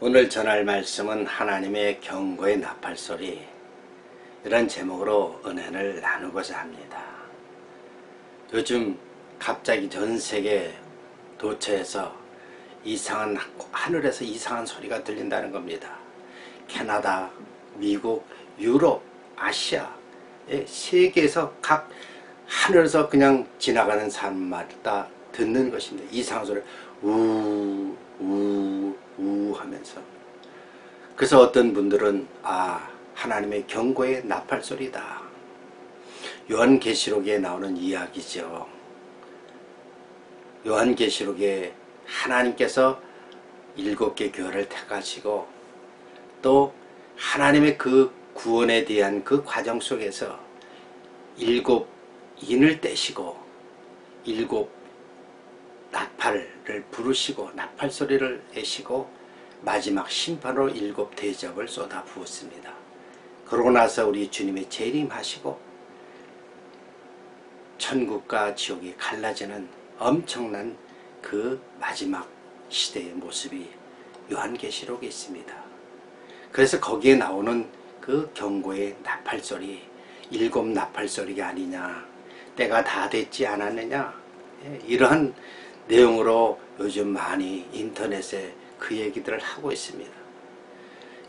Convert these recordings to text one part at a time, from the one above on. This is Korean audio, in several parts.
오늘 전할 말씀은 하나님의 경고의 나팔소리 이런 제목으로 은혜를 나누고자 합니다. 요즘 갑자기 전 세계 도처에서 이상한 하늘에서 이상한 소리가 들린다는 겁니다. 캐나다, 미국, 유럽, 아시아 세계에서 각 하늘에서 그냥 지나가는 사람마다 듣는 것입니다. 이상한 소리 우, 우, 우 하면서 그래서 어떤 분들은 아 하나님의 경고의 나팔 소리다. 요한계시록에 나오는 이야기죠. 요한계시록에 하나님께서 일곱 개 교회를 택하시고 또 하나님의 그 구원에 대한 그 과정 속에서 일곱 인을 떼시고 일곱 나팔을 부르시고 나팔 소리를 내시고 마지막 심판으로 일곱 대접을 쏟아 부었습니다. 그러고 나서 우리 주님이 재림하시고 천국과 지옥이 갈라지는 엄청난 그 마지막 시대의 모습이 요한계시록에 있습니다. 그래서 거기에 나오는 그 경고의 나팔소리 일곱 나팔소리가 아니냐 때가 다 됐지 않았느냐 예, 이러한 내용으로 요즘 많이 인터넷에 그 얘기들을 하고 있습니다.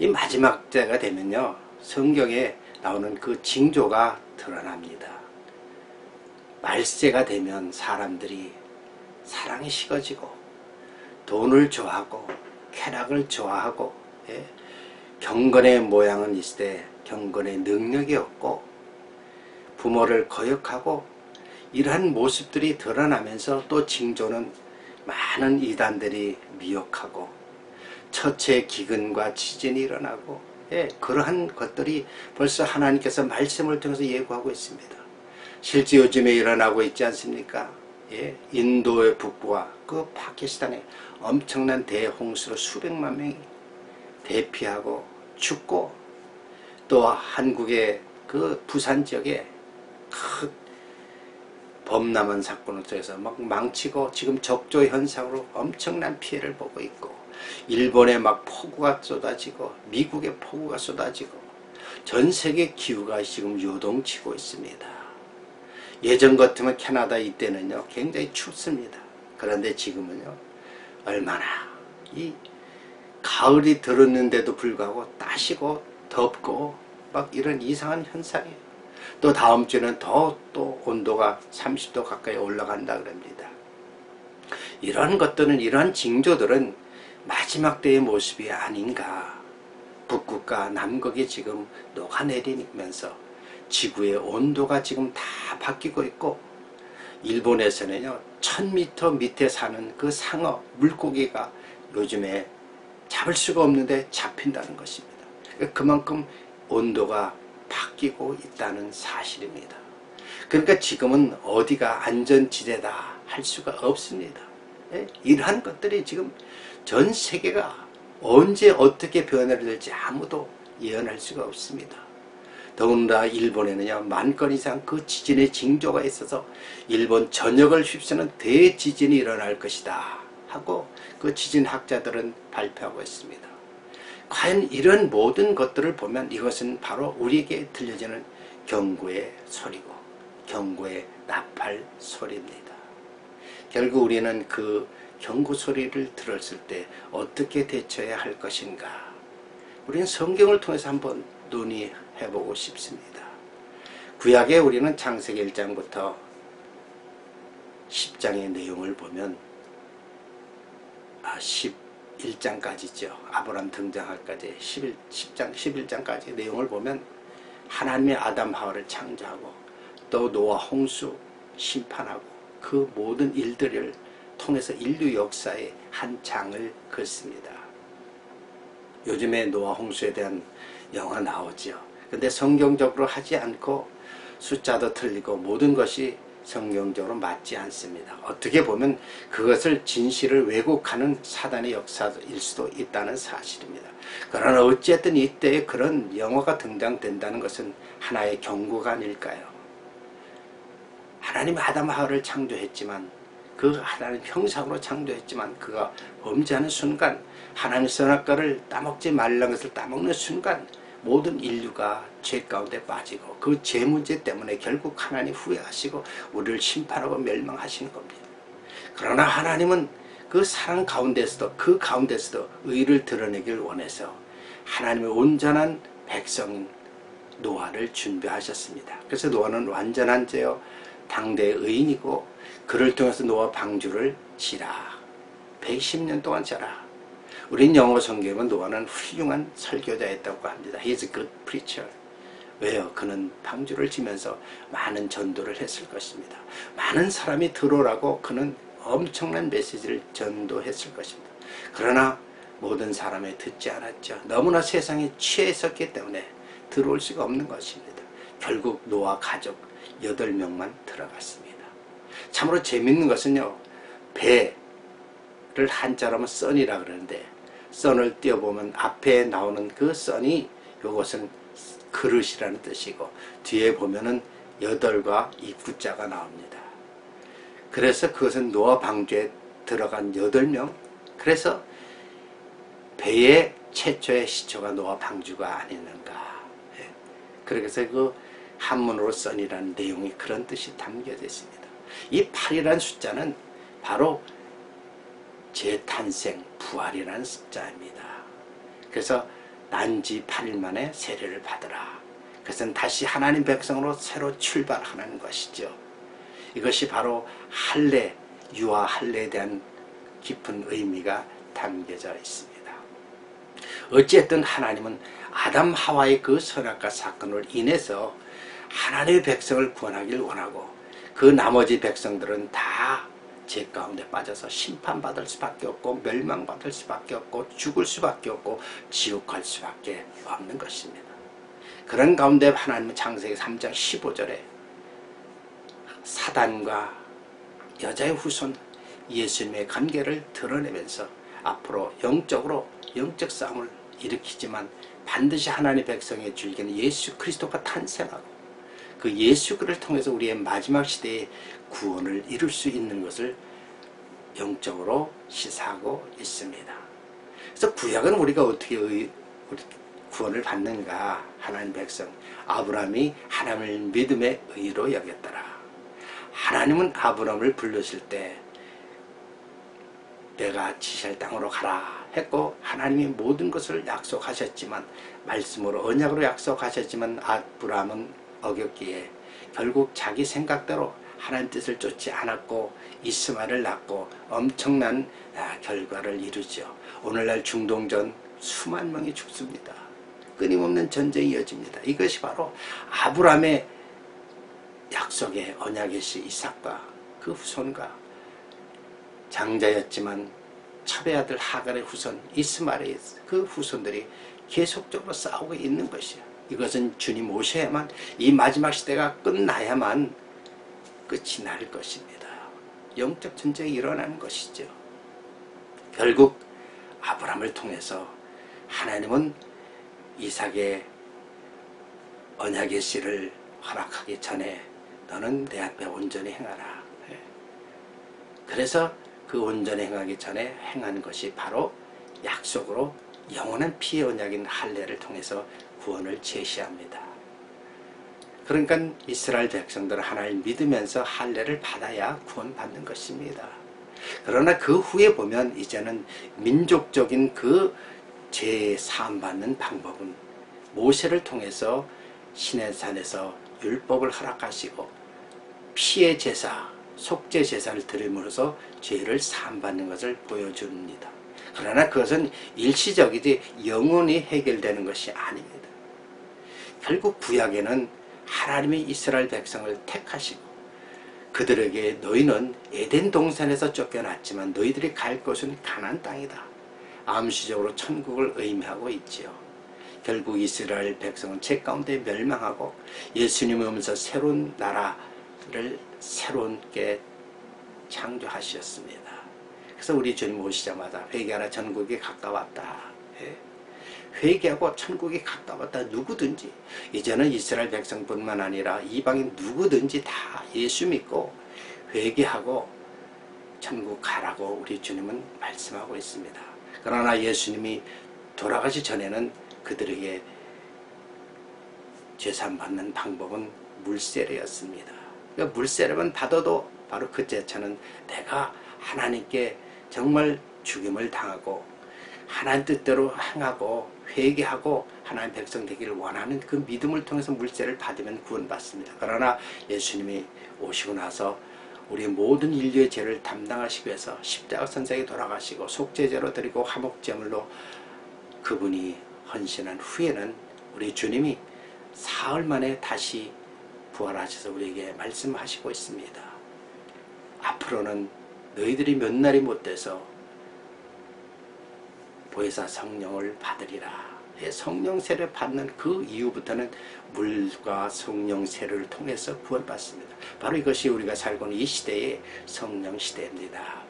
이 마지막 때가 되면요 성경에 나오는 그 징조가 드러납니다. 말세가 되면 사람들이 사랑이 식어지고 돈을 좋아하고 쾌락을 좋아하고 예? 경건의 모양은 있을 때 경건의 능력이 없고 부모를 거역하고 이러한 모습들이 드러나면서 또 징조는 많은 이단들이 미혹하고 처체 기근과 지진이 일어나고 예, 그러한 것들이 벌써 하나님께서 말씀을 통해서 예고하고 있습니다. 실제 요즘에 일어나고 있지 않습니까? 예, 인도의 북부와 그 파키스탄의 엄청난 대홍수로 수백만 명이 대피하고 죽고 또 한국의 그 부산 지역에 큰 범람한 사건을 통해서 막 망치고 지금 적조 현상으로 엄청난 피해를 보고 있고 일본에 막 폭우가 쏟아지고 미국에 폭우가 쏟아지고 전 세계 기후가 지금 요동치고 있습니다. 예전 같으면 캐나다 이때는요 굉장히 춥습니다. 그런데 지금은요 얼마나 이 가을이 들었는데도 불구하고 따시고 덥고 막 이런 이상한 현상이에요. 또 다음 주는 더 또 온도가 30도 가까이 올라간다 그럽니다. 이런 것들은 이런 징조들은 마지막 때의 모습이 아닌가. 북극과 남극이 지금 녹아내리면서 지구의 온도가 지금 다 바뀌고 있고 일본에서는요 1000m 밑에 사는 그 상어 물고기가 요즘에 잡을 수가 없는데 잡힌다는 것입니다. 그만큼 온도가 바뀌고 있다는 사실입니다. 그러니까 지금은 어디가 안전지대다 할 수가 없습니다. 예? 이러한 것들이 지금 전 세계가 언제 어떻게 변화를 될지 아무도 예언할 수가 없습니다. 더군다나 일본에는요 만 건 이상 그 지진의 징조가 있어서 일본 전역을 휩쓰는 대지진이 일어날 것이다 하고 그 지진학자들은 발표하고 있습니다. 과연 이런 모든 것들을 보면 이것은 바로 우리에게 들려지는 경고의 소리고 경고의 나팔 소리입니다. 결국 우리는 그 경고 소리를 들었을 때 어떻게 대처해야 할 것인가 우리는 성경을 통해서 한번 논의해보고 싶습니다. 구약에 우리는 창세기 1장부터 10장의 내용을 보면 아, 10 1장까지죠. 아브람 등장할까지 11, 10장, 11장까지 내용을 보면 하나님의 아담 하와를 창조하고 또 노아 홍수 심판하고 그 모든 일들을 통해서 인류 역사의 한 장을 긋습니다. 요즘에 노아 홍수에 대한 영화 나오죠. 근데 성경적으로 하지 않고 숫자도 틀리고 모든 것이 성경적으로 맞지 않습니다. 어떻게 보면 그것을 진실을 왜곡하는 사단의 역사일 수도 있다는 사실입니다. 그러나 어쨌든 이때 그런 영화가 등장된다는 것은 하나의 경고가 아닐까요? 하나님 아담 하와를 창조했지만 그 하나님 형상으로 창조했지만 그가 범죄하는 순간 하나님 선악과를 따먹지 말라는 것을 따먹는 순간 모든 인류가 죄 가운데 빠지고 그 죄 문제 때문에 결국 하나님 후회하시고 우리를 심판하고 멸망하시는 겁니다. 그러나 하나님은 그 사랑 가운데서도 그 가운데서도 의를 드러내길 원해서 하나님의 온전한 백성인 노아를 준비하셨습니다. 그래서 노아는 완전한 죄요 당대의 의인이고 그를 통해서 노아 방주를 지라 110년 동안 자라 우린 영어 성경은 노아는 훌륭한 설교자였다고 합니다. He's a good preacher. 왜요? 그는 방주를 지면서 많은 전도를 했을 것입니다. 많은 사람이 들어오라고 그는 엄청난 메시지를 전도했을 것입니다. 그러나 모든 사람이 듣지 않았죠. 너무나 세상에 취해 있었기 때문에 들어올 수가 없는 것입니다. 결국 노아 가족 8명만 들어갔습니다. 참으로 재밌는 것은요. 배를 한자로 하면 썬이라 그러는데 썬을 띄워보면 앞에 나오는 그 썬이 이것은 그릇이라는 뜻이고 뒤에 보면은 여덟과 입구자가 나옵니다. 그래서 그것은 노아 방주에 들어간 여덟 명 그래서 배의 최초의 시초가 노아 방주가 아니는가 예. 그래서 그 한문으로 썬이라는 내용이 그런 뜻이 담겨져 있습니다. 이 8이라는 숫자는 바로 재탄생, 부활이라는 숫자입니다. 그래서 난지 8일 만에 세례를 받으라. 그것은 다시 하나님 백성으로 새로 출발하는 것이죠. 이것이 바로 할례, 유아 할례에 대한 깊은 의미가 담겨져 있습니다. 어쨌든 하나님은 아담 하와의 그 선악과 사건을 인해서 하나님의 백성을 구원하길 원하고 그 나머지 백성들은 다 죄 가운데 빠져서 심판받을 수밖에 없고 멸망받을 수밖에 없고 죽을 수밖에 없고 지옥 갈 수밖에 없는 것입니다. 그런 가운데 하나님은 창세기 3장 15절에 사단과 여자의 후손 예수님의 관계를 드러내면서 앞으로 영적으로 영적 싸움을 일으키지만 반드시 하나님의 백성의 줄기는 예수 그리스도가 탄생하고 그 예수 그를 통해서 우리의 마지막 시대의 구원을 이룰 수 있는 것을 영적으로 시사하고 있습니다. 그래서 구약은 우리가 어떻게 의, 구원을 받는가 하나님 백성 아브라함이 하나님을 믿음의 의로 여겼더라. 하나님은 아브라함을 불렀을 때 내가 지시할 땅으로 가라 했고 하나님이 모든 것을 약속하셨지만 말씀으로 언약으로 약속하셨지만 아브라함은 어겼기에 결국 자기 생각대로 하나님 뜻을 쫓지 않았고 이스마를 낳고 엄청난 아, 결과를 이루죠. 오늘날 중동전 수만 명이 죽습니다. 끊임없는 전쟁이 이어집니다. 이것이 바로 아브라함의 약속의 언약의 시 이삭과 그 후손과 장자였지만 첩의 아들 하갈의 후손 이스마엘의 그 후손들이 계속적으로 싸우고 있는 것이요. 이것은 주님 오셔야만 이 마지막 시대가 끝나야만 끝이 날 것입니다. 영적 전쟁이 일어나는 것이죠. 결국 아브라함을 통해서 하나님은 이삭의 언약의 씨를 허락하기 전에 너는 내 앞에 온전히 행하라. 예. 그래서 그 온전히 행하기 전에 행한 것이 바로 약속으로 영원한 피의 언약인 할례를 통해서 구원을 제시합니다. 그러니까 이스라엘 백성들은 하나님 믿으면서 할례를 받아야 구원받는 것입니다. 그러나 그 후에 보면 이제는 민족적인 그 죄 사함 받는 방법은 모세를 통해서 신의 산에서 율법을 허락하시고 피의 제사, 속죄 제사를 드림으로써 죄를 사함 받는 것을 보여줍니다. 그러나 그것은 일시적이지 영원히 해결되는 것이 아닙니다. 결국 구약에는 하나님이 이스라엘 백성을 택하시고 그들에게 너희는 에덴 동산에서 쫓겨났지만 너희들이 갈 곳은 가난 땅이다. 암시적으로 천국을 의미하고 있지요. 결국 이스라엘 백성은 죄 가운데 멸망하고 예수님이 오면서 새로운 나라를 새롭게 창조하셨습니다. 그래서 우리 주님 오시자마자 회개하라 전국이 가까웠다. 예. 회개하고 천국이 가까웠다. 누구든지 이제는 이스라엘 백성뿐만 아니라 이방인 누구든지 다 예수 믿고 회개하고 천국 가라고 우리 주님은 말씀하고 있습니다. 그러나 예수님이 돌아가시 전에는 그들에게 죄산 받는 방법은 물세례였습니다. 그러니까 물세례만 받아도 바로 그 제차는 내가 하나님께 정말 죽임을 당하고 하나님 뜻대로 행하고 회개하고 하나님 백성 되기를 원하는 그 믿음을 통해서 물세를 받으면 구원받습니다. 그러나 예수님이 오시고 나서 우리 모든 인류의 죄를 담당하시기 위해서 십자가 선생에 돌아가시고 속죄제로 드리고 화목제물로 그분이 헌신한 후에는 우리 주님이 사흘 만에 다시 부활하셔서 우리에게 말씀하시고 있습니다. 앞으로는 너희들이 몇 날이 못 돼서 보혜사 성령을 받으리라. 성령 세를 받는 그 이후부터는 물과 성령 세를 통해서 구원받습니다. 바로 이것이 우리가 살고 있는 이 시대의 성령 시대입니다.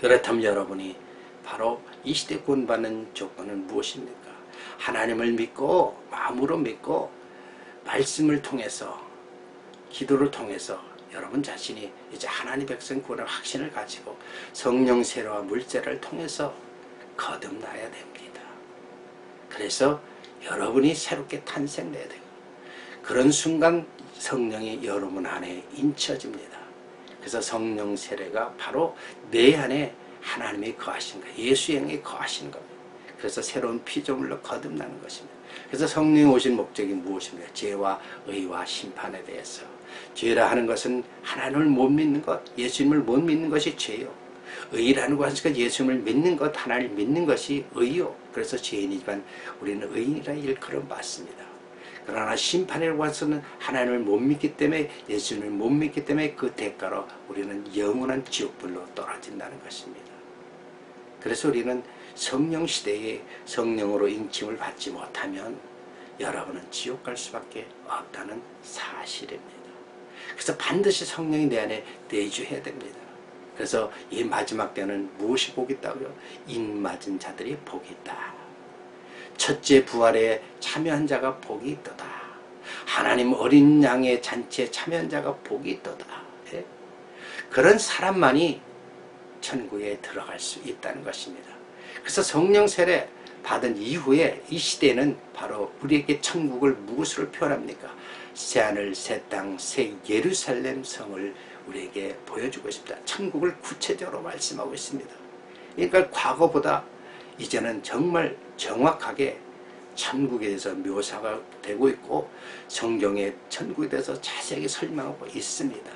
그렇다면 여러분이 바로 이 시대 구원받는 조건은 무엇입니까? 하나님을 믿고 마음으로 믿고 말씀을 통해서 기도를 통해서 여러분 자신이 이제 하나님 백성 구원의 확신을 가지고 성령 세례와 물세를 통해서 거듭나야 됩니다. 그래서 여러분이 새롭게 탄생돼야 되고 그런 순간 성령이 여러분 안에 인쳐집니다. 그래서 성령 세례가 바로 내 안에 하나님이 거하신 거예요. 예수의 영이 거하신 겁니다. 그래서 새로운 피조물로 거듭나는 것입니다. 그래서 성령이 오신 목적이 무엇입니까? 죄와 의와 심판에 대해서. 죄라 하는 것은 하나님을 못 믿는 것, 예수님을 못 믿는 것이 죄요. 의라는 것은 예수님을 믿는 것, 하나님을 믿는 것이 의요. 그래서 죄인이지만 우리는 의인이라 일컬음 받습니다. 그러나 심판이라고 해서는 하나님을 못 믿기 때문에 예수님을 못 믿기 때문에 그 대가로 우리는 영원한 지옥불로 떨어진다는 것입니다. 그래서 우리는 성령 시대에 성령으로 인침을 받지 못하면 여러분은 지옥 갈 수밖에 없다는 사실입니다. 그래서 반드시 성령이 내 안에 내주해야 됩니다. 그래서 이 마지막 때는 무엇이 복이 있다고요? 인 맞은 자들이 복이 있다. 첫째 부활에 참여한 자가 복이 있도다. 하나님 어린 양의 잔치에 참여한 자가 복이 있도다. 예? 그런 사람만이 천국에 들어갈 수 있다는 것입니다. 그래서 성령 세례 받은 이후에 이 시대는 바로 우리에게 천국을 무엇으로 표현합니까? 새하늘, 새 땅, 새 예루살렘 성을 우리에게 보여주고 싶다. 천국을 구체적으로 말씀하고 있습니다. 그러니까 과거보다 이제는 정말 정확하게 천국에 대해서 묘사가 되고 있고 성경에 천국에 대해서 자세하게 설명하고 있습니다.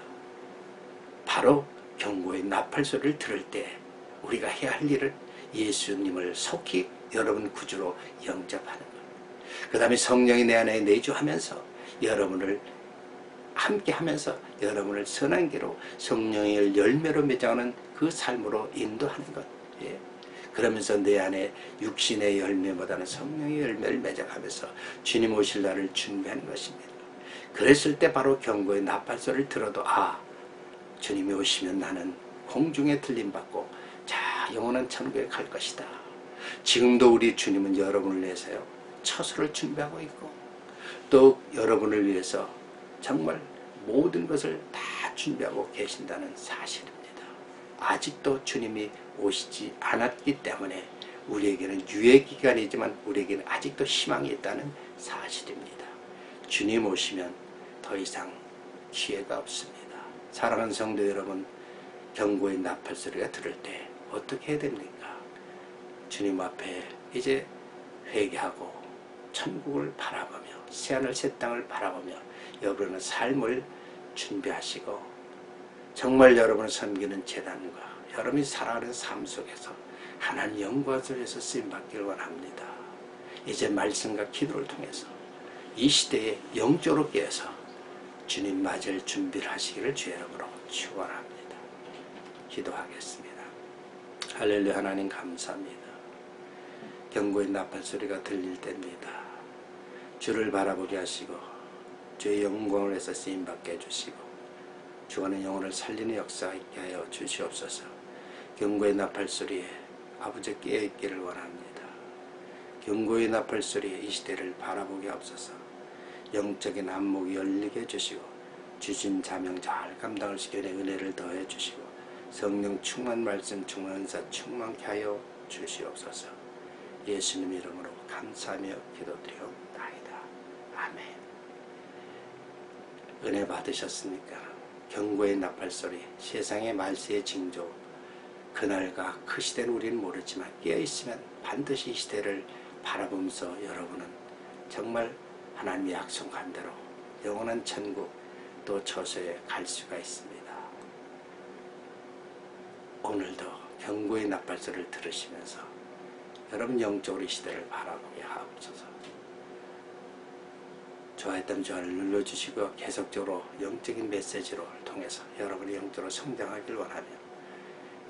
바로 경고의 나팔 소리를 들을 때 우리가 해야 할 일을 예수님을 속히 여러분 구주로 영접하는 것. 그 다음에 성령이 내 안에 내주하면서 여러분을 함께 하면서 여러분을 선한 길로 성령의 열매로 맺어가는 그 삶으로 인도하는 것. 예. 그러면서 내 안에 육신의 열매보다는 성령의 열매를 맺어가면서 주님 오실 날을 준비하는 것입니다. 그랬을 때 바로 경고의 나팔소리를 들어도 아 주님이 오시면 나는 공중에 들림받고 자 영원한 천국에 갈 것이다. 지금도 우리 주님은 여러분을 위해서요 처소를 준비하고 있고 또 여러분을 위해서 정말 모든 것을 다 준비하고 계신다는 사실입니다. 아직도 주님이 오시지 않았기 때문에 우리에게는 유예기간이지만 우리에게는 아직도 희망이 있다는 사실입니다. 주님 오시면 더 이상 기회가 없습니다. 사랑하는 성도 여러분, 경고의 나팔 소리가 들을 때 어떻게 해야 됩니까? 주님 앞에 이제 회개하고 천국을 바라보며 새하늘 새 땅을 바라보며 여러분의 삶을 준비하시고 정말 여러분을 섬기는 재단과 여러분이 살아가는 삶 속에서 하나님 영광을 위해서 쓰임받기를 원합니다. 이제 말씀과 기도를 통해서 이 시대에 영적으로 깨어서 주님 맞을 준비를 하시기를 주 여러분으로 축원합니다. 기도하겠습니다. 할렐루야 하나님 감사합니다. 경고의 나팔 소리가 들릴 때입니다. 주를 바라보게 하시고 주의 영광을 해서 쓰임받게 해주시고 주관의 영혼을 살리는 역사가 있게 하여 주시옵소서 경고의 나팔 소리에 아버지 깨어있기를 원합니다. 경고의 나팔 소리에 이 시대를 바라보게 하옵소서 영적인 안목이 열리게 해주시고 주신 자명 잘 감당을 시켜내 은혜를 더해 주시고 성령 충만 말씀 충만 은사 충만케 하여 주시옵소서 예수님 이름으로 감사하며 기도드리옵나이다. 아멘 은혜 받으셨습니까? 경고의 나팔소리 세상의 말세의 징조 그날과 그 시대는 우리는 모르지만 깨어있으면 반드시 이 시대를 바라보면서 여러분은 정말 하나님의 약속한 대로 영원한 천국 또 처소에 갈 수가 있습니다. 오늘도 경고의 나팔소리를 들으시면서 여러분 영적으로 이 시대를 바라보게 하옵소서. 좋아했다면 좋아요를 눌러주시고 계속적으로 영적인 메시지로 통해서 여러분의 영적으로 성장하길 원하며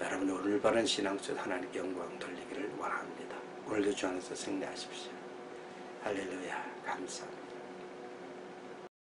여러분의 올바른 신앙 속 하나님께 영광 돌리기를 원합니다. 오늘도 주 안에서 승리하십시오. 할렐루야 감사합니다.